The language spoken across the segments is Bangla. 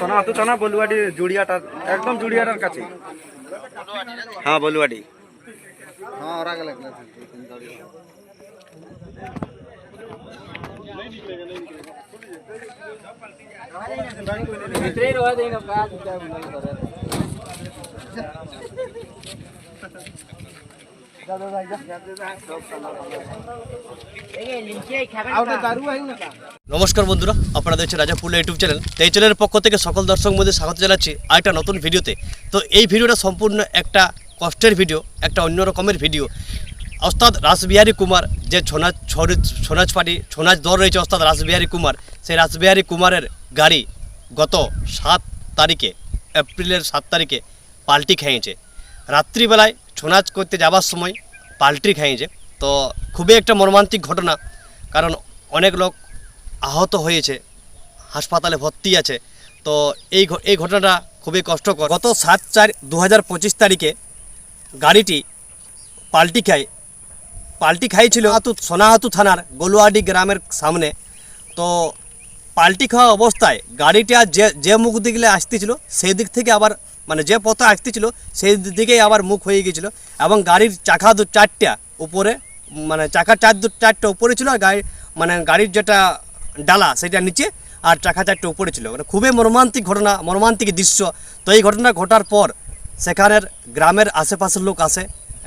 সোনা আতুচানা বলুয়াডি জুড়িয়াটার একদম জুড়িয়াটার কাছে। হ্যাঁ বলুয়াডি। হ্যাঁ ওরা গেলে ভিতরেই রয়ে দিন কাজ নমস্কার বন্ধুরা, আপনারা দেখছেন রাজাপুরলা ইউটিউব চ্যানেল। এই চ্যানেলের পক্ষ থেকে সকল দর্শক মধ্যে স্বাগত জানাচ্ছি আরেকটা নতুন ভিডিওতে। তো এই ভিডিওটা সম্পূর্ণ একটা কষ্টের ভিডিও, একটা অন্য রকমের ভিডিও। অস্তাদ রাসবিহারী কুমার যে ছোনাচ ছোনাচ পার্টি ছোনাচ দল রয়েছে ওস্তাদ রাসবিহারী কুমার, সেই রাসবিহারী কুমারের গাড়ি গত সাত তারিখে, এপ্রিলের সাত তারিখে পাল্টি খেয়েছে। রাত্রিবেলায় ছোনাচ করতে যাবার সময় পাল্টি খেয়েছে তো খুবই একটা মর্মান্তিক ঘটনা, কারণ অনেক লোক আহত হয়েছে, হাসপাতালে ভর্তি আছে। তো এই এই ঘটনাটা খুবই কষ্টকর। গত সাত চার দু তারিখে গাড়িটি পাল্টি খায়। পাল্টি খাইছিল হাতু সোনাহাতু থানার গলুয়াডি গ্রামের সামনে। তো পাল্টি খাওয়া অবস্থায় গাড়িটা যে যে মুখ দিকে আসতেছিল সেই দিক থেকে আবার মানে যে পথে আসতেছিল, সেই দিকেই আবার মুখ হয়ে গিয়েছিল এবং গাড়ির চাকা দু চারটা উপরে মানে চাকা চার দু চারটা উপরে ছিল আর গাড়ি মানে গাড়ির যেটা ডালা সেটা নিচে আর চাকা চারটা উপরে ছিল। মানে খুবই মর্মান্তিক ঘটনা, মর্মান্তিক দৃশ্য। তো এই ঘটনা ঘটার পর সেখানের গ্রামের আশেপাশের লোক আসে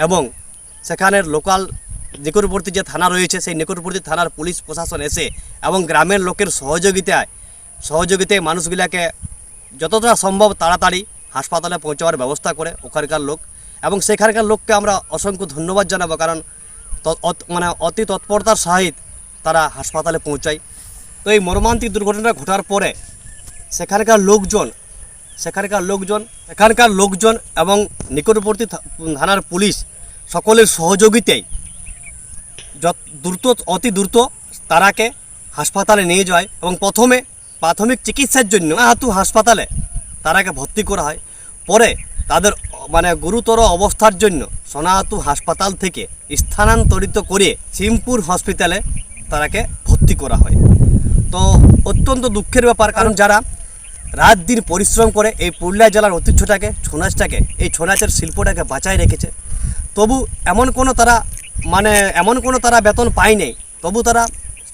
এবং সেখানের লোকাল নিকটবর্তী যে থানা রয়েছে, সেই নিকটবর্তী থানার পুলিশ প্রশাসন এসে এবং গ্রামের লোকের সহযোগিতায় সহযোগিতায় মানুষগুলাকে যতটা সম্ভব তাড়াতাড়ি হাসপাতালে পৌঁছাবার ব্যবস্থা করে ওখানকার লোক। এবং সেখানকার লোককে আমরা অসংখ্য ধন্যবাদ জানাব, কারণ মানে অতি তৎপরতার সহিত তারা হাসপাতালে পৌঁছায়। তো এই মর্মান্তিক দুর্ঘটনা ঘটার পরে সেখানকার লোকজন সেখানকার লোকজন এখানকার লোকজন এবং নিকটবর্তী থানার পুলিশ সকলের সহযোগিতায় যত দ্রুত, অতি দ্রুত তারাকে হাসপাতালে নিয়ে যায় এবং প্রথমে প্রাথমিক চিকিৎসার জন্য হাতু হাসপাতালে তারাকে ভর্তি করা হয়। পরে তাদের মানে গুরুতর অবস্থার জন্য সোনাহাতু হাসপাতাল থেকে স্থানান্তরিত করে সিমপুর হসপিটালে তারাকে ভর্তি করা হয়। তো অত্যন্ত দুঃখের ব্যাপার, কারণ যারা রাত দিন পরিশ্রম করে এই পুরুলিয়া জেলার ঐতিহ্যটাকে ছৌ নাচটাকে এই ছৌ নাচের শিল্পটাকে বাঁচায় রেখেছে, তবু এমন কোনো তারা মানে এমন কোনো তারা বেতন পায় পায়নি। তবু তারা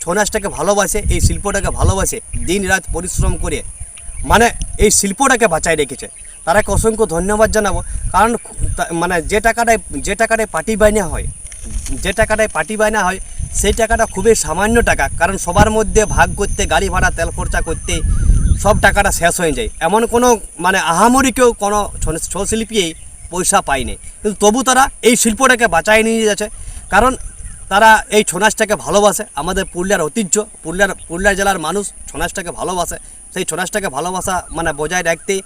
ছৌ নাচটাকে ভালোবাসে, এই শিল্পটাকে ভালোবাসে দিন রাত পরিশ্রম করে মানে এই শিল্পটাকে বাঁচায় রেখেছে। তারাকে অসংখ্য ধন্যবাদ জানাব। কারণ মানে যে টাকাটায় যে টাকাটায় পার্টি বাইনা হয়, যে টাকাটায় পার্টি বাইনা হয়, সেই টাকাটা খুবই সামান্য টাকা। কারণ সবার মধ্যে ভাগ করতে, গাড়ি ভাড়া, তেল খরচা করতে সব টাকাটা শেষ হয়ে যায়। এমন কোনো মানে আহামরি কেউ কোনো ছৌ- ছৌ পয়সা পায়নি। কিন্তু তবু তারা এই শিল্পটাকে বাঁচায় নিয়ে যাচ্ছে। কারণ তারা এই ছৌ নাচটাকে ভালোবাসে। আমাদের পুরুলিয়ার ঐতিহ্য, পুরুলিয়ার পুরুলিয়া জেলার মানুষ ছৌ নাচটাকে ভালোবাসে। সেই ছৌ নাচটাকে ভালোবাসা মানে বজায় রাখতে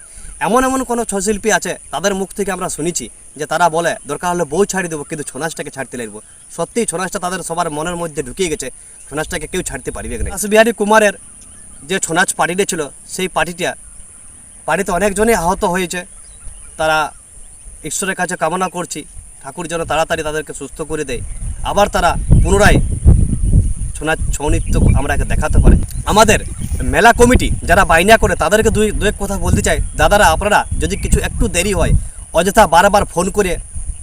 এমন এমন কোনো ছৌ শিল্পী আছে তাদের মুখ থেকে আমরা শুনেছি যে তারা বলে, দরকার হলে বউ ছাড়ি দেবো, কিন্তু ছৌ নাচটাকে ছাড়তে লাগবো। সত্যিই ছৌ নাচটা তাদের সবার মনের মধ্যে ঢুকিয়ে গেছে। ছৌ নাচটাকে কেউ ছাড়তে পারবে না। বিহারী কুমারের যে ছৌ নাচ পার্টিটা ছিল, সেই পার্টিটা পার্টিতে অনেকজনই আহত হয়েছে। তারা ঈশ্বরের কাছে কামনা করছি, ঠাকুর যেন তাড়াতাড়ি তাদেরকে সুস্থ করে দেয়। আবার তারা পুনরায় ছৌ ছৌ নৃত্য আমরা দেখাতে পারে। আমাদের মেলা কমিটি যারা বাইনা করে তাদেরকে দুই দু এক কথা বলতে চাই। দাদারা, আপনারা যদি কিছু একটু দেরি হয়, অযথা বারবার ফোন করে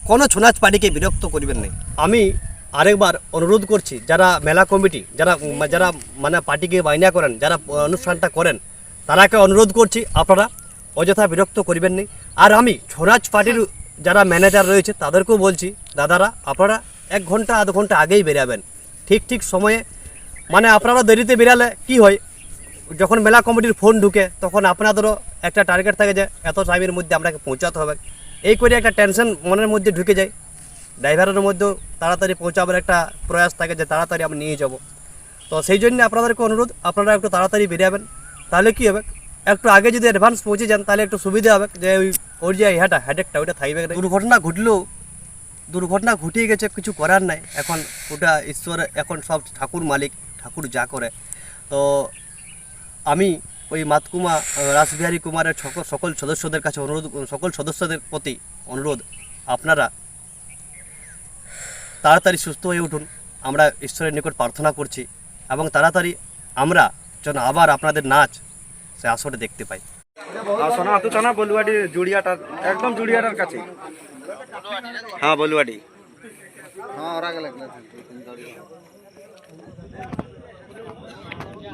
কোনো ছৌ নাচ পার্টিকে বিরক্ত করবেন না। আমি আরেকবার অনুরোধ করছি, যারা মেলা কমিটি, যারা যারা মানে পার্টিকে বাইনা করেন, যারা অনুষ্ঠানটা করেন, তারাকে অনুরোধ করছি, আপনারা অযথা বিরক্ত করবেন না। আর আমি ছৌ নাচ পার্টির যারা ম্যানেজার রয়েছে, তাদেরকেও বলছি, দাদারা, আপনারা এক ঘণ্টা, আধ ঘণ্টা আগেই বেরাবেন। ঠিক ঠিক সময়ে মানে আপনারা দেরিতে বেরালে কি হয়? যখন মেলা কমিটির ফোন ঢুকে, তখন আপনাদেরও একটা টার্গেট থাকে যে এত টাইমের মধ্যে আপনাকে পৌঁছাতে হবে। এই করে একটা টেনশন মনের মধ্যে ঢুকে যায়। ড্রাইভারের মধ্যেও তাড়াতাড়ি পৌঁছাবার একটা প্রয়াস থাকে যে তাড়াতাড়ি আমি নিয়ে যাব। তো সেই জন্য আপনাদেরকে অনুরোধ, আপনারা একটু তাড়াতাড়ি বেরিয়াবেন তাহলে কি হবে? একটু আগে যদি অ্যাডভান্স পৌঁছে যান, তাহলে একটু সুবিধা হবে যে ওই ওর যে ইহাটা হেডেকটা ওইটা থাকবে দুর্ঘটনা ঘটলেও, দুর্ঘটনা ঘটিয়ে গেছে, কিছু করার নাই। এখন ওটা ঈশ্বর, এখন সব ঠাকুর মালিক, ঠাকুর যা করে। তো আমি ওই মাতকুমা রাসবিহারী কুমারের সকল সকল সদস্যদের কাছে অনুরোধ সকল সদস্যদের প্রতি অনুরোধ আপনারা তাড়াতাড়ি সুস্থ হয়ে উঠুন। আমরা ঈশ্বরের নিকট প্রার্থনা করছি এবং তাড়াতাড়ি আমরা যেন আবার আপনাদের নাচ সে আসরে দেখতে পাই। সোনা বলুয়াডি একদম জুড়িয়াটার কাছে হ্যাঁ বলুয়াডি हाँ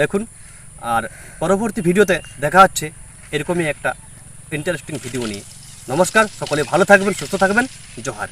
দেখুন। আর পরবর্তী ভিডিওতে দেখা হচ্ছে এরকমই একটা ইন্টারেস্টিং ভিডিও নিয়ে। নমস্কার, সকলে ভালো থাকবেন, সুস্থ থাকবেন। জোহার।